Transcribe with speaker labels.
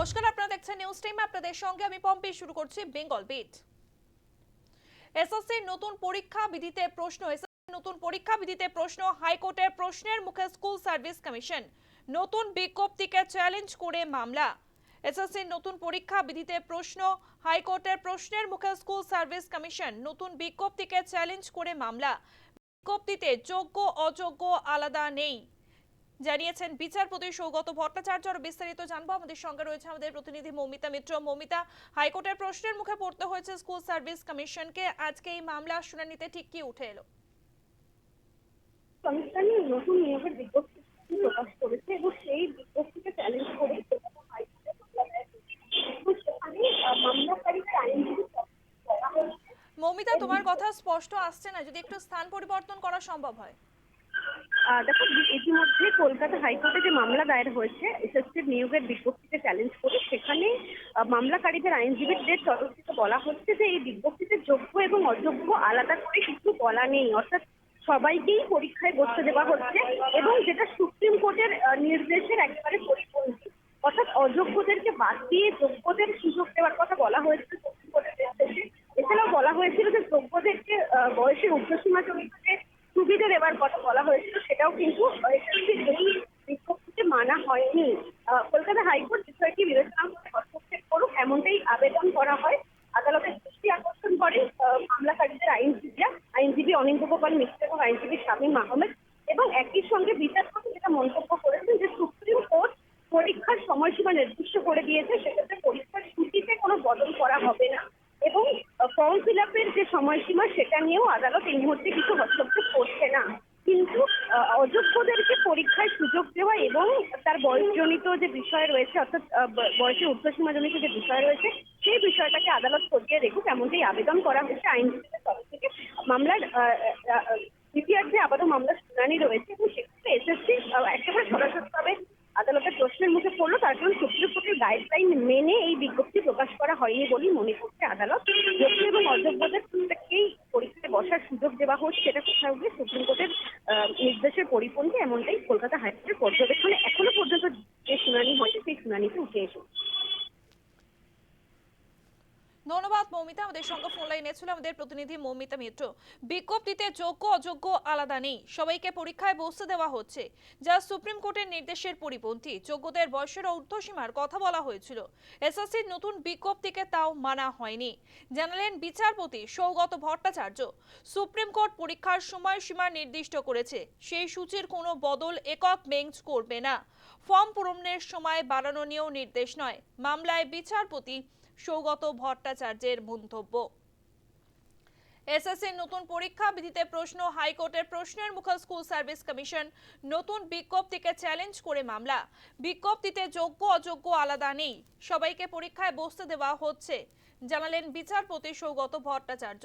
Speaker 1: নমস্কার, আপনারা দেখছেন নিউজ টাইম আপনাদের সঙ্গে আমি পম্পি, শুরু করছি বেঙ্গল বিট এসএসসির নতুন পরীক্ষা বিধিতে প্রশ্ন নতুন পরীক্ষা বিধিতে প্রশ্ন, হাইকোর্টের প্রশ্নের মুখে স্কুল সার্ভিস কমিশন। নতুন বিজ্ঞপ্তিকে চ্যালেঞ্জ করে মামলা। এসএসসির নতুন পরীক্ষা বিধিতে প্রশ্ন, হাইকোর্টের প্রশ্নের মুখে স্কুল সার্ভিস কমিশন। নতুন বিজ্ঞপ্তিকে চ্যালেঞ্জ করে মামলা। বিজ্ঞপ্তিতে যোগ্য, অযোগ্য আলাদা নেই। জানিয়েছেন বিচারপতি সৌগত ভট্টাচার্য। আর বিস্তারিত জানব। আমাদের সঙ্গে রয়েছে আমাদের প্রতিনিধি মৌমিতা মিত্র। মৌমিতা হাইকোর্টের প্রশ্নের মুখে পড়তে হয়েছে স্কুল সার্ভিস কমিশনকে। আজকে এই মামলা শুনানিতে ঠিক কি উঠে এলো?
Speaker 2: কমিশনে নতুন নিয়োগের বিজ্ঞপ্তি প্রকাশ করেছে এবং সেই বিজ্ঞপ্তিকে চ্যালেঞ্জ করে
Speaker 1: মৌমিতা তোমার কথা স্পষ্ট আসছে না। যদি একটু স্থান পরিবর্তন করা সম্ভব হয়।
Speaker 2: দেখো, ইতিমধ্যে কলকাতা হাইকোর্টে যে মামলা দায়ের হয়েছে এসএসসির নিয়োগের বিজ্ঞপ্তিকে চ্যালেঞ্জ করে, সেখানে মামলাকারীদের আইনজীবীদের তরফ থেকে বলা হচ্ছে যে, এই বিজ্ঞপ্তিতে যোগ্য এবং অযোগ্য আলাদা করে কিছু বলা নেই। অর্থাৎ সবাইকেই পরীক্ষায় বসতে দেওয়া হচ্ছে এবং যেটা সুপ্রিম কোর্টের নির্দেশের একেবারে পরিপন্থী। অর্থাৎ অযোগ্যদেরকে বাদ দিয়ে যোগ্যদের সুযোগ দেওয়ার কথা বলা হয়েছে সুপ্রিম কোর্টের নির্দেশে। এছাড়াও বলা হয়েছিল যে যোগ্যদেরকে বয়সের যে সুবিধা দেওয়ার কথা বলা হয়েছিল, সেটাও কিন্তু মানা হয়নি কলকাতা হাইকোর্ট বিষয়টি বিবেচনা করে হস্তক্ষেপ করুক, এমনটাই আবেদন করা হয়। আদালতের দৃষ্টি আকর্ষণ করে মামলাকারীদের আইনজীবীরা, আইনজীবী অনিন্দ গোপাল মিশ্র এবং আইনজীবী শামীম আহমেদ এবং একই সঙ্গে বিচারপতি যেটা মন্তব্য করেছেন যে সুপ্রিম কোর্ট পরীক্ষার সময়সীমা নির্দিষ্ট করে দিয়েছে, সেক্ষেত্রে পরীক্ষার সূচিতে কোনো বদল করা হবে না। এবং ফর্ম ফিল আপের যে সময়সীমা, সেটা নিয়েও আদালত এই মুহূর্তে কিছু হস্তক্ষেপ করছে না। কিন্তু অযোগ্যদেরকে পরীক্ষায় সুযোগ দেওয়া এবং তার বয়সজনিত যে বিষয় রয়েছে, অর্থাৎ বয়সের ঊর্ধ্বসীমাজনিত যে বিষয় রয়েছে, সেই বিষয়টাকে আদালত খতিয়ে দেখুক, এমনটাই আবেদন করা হয়েছে আইনজীবীদের তরফ থেকে। মামলার দ্বিতীয়ার্ধে আবারও মামলার শুনানি রয়েছে এবং সেক্ষেত্রে এসএসসি একেবারে সরাসরিভাবে আদালতের প্রশ্নের মুখে পড়ল তার কারণ সুপ্রিম কোর্টের গাইডলাইন মেনে এই বিজ্ঞপ্তি প্রকাশ করা হয়নি বলেই মনে করছে আদালত। যোগ্য এবং অযোগ্যদের প্রত্যেককেই পরীক্ষায় বসার সুযোগ দেওয়া হচ্ছে এটা কোথায় গিয়ে সুপ্রিম কোর্টের নির্দেশের পরিপন্থী এমনটাই কলকাতা হাইকোর্টের পর্যবেক্ষণে এখনও পর্যন্ত যে শুনানি হয়েছে সেই শুনানিতে উঠে এসেছে।
Speaker 1: ধন্যবাদ, মৌমিতা। আমাদের সঙ্গে ফোন লাইনে ছিল আমাদের প্রতিনিধি মৌমিতা মিত্র। বিজ্ঞপ্তিতে যোগ্য অযোগ্য আলাদা নেই। সবাইকে পরীক্ষায় বসতে দেওয়া হচ্ছে, যা সুপ্রিম কোর্টের নির্দেশের পরিপন্থী। যোগ্যদের বয়সের ঊর্ধ্বসীমার কথা বলা হয়েছিল। এসএসসির নতুন বিজ্ঞপ্তিকে তাও মানা হয়নি। জানালেন বিচারপতি সৌগত ভট্টাচার্য। সুপ্রিম কোর্ট পরীক্ষার সময়সীমা নির্দিষ্ট করেছে। সেই সূচির কোনো বদল একক বেঞ্চ করবে না। ফর্ম পূরণের সময় বাড়ানো নিয়েও নির্দেশ নয়। মামলায় বিচারপতি সৌগত ভট্টাচার্যের মন্তব্য। এসএসসির নতুন পরীক্ষা বিধিতে প্রশ্ন, হাইকোর্টের প্রশ্নের মুখে স্কুল সার্ভিস কমিশন নতুন বিজ্ঞপ্তিকে চ্যালেঞ্জ করে মামলা। বিজ্ঞপ্তিতে যোগ্য, অযোগ্য আলাদা নেই। সবাইকে পরীক্ষায় বসতে দেওয়া হচ্ছে, জানালেন বিচারপতি সৌগত ভট্টাচার্য।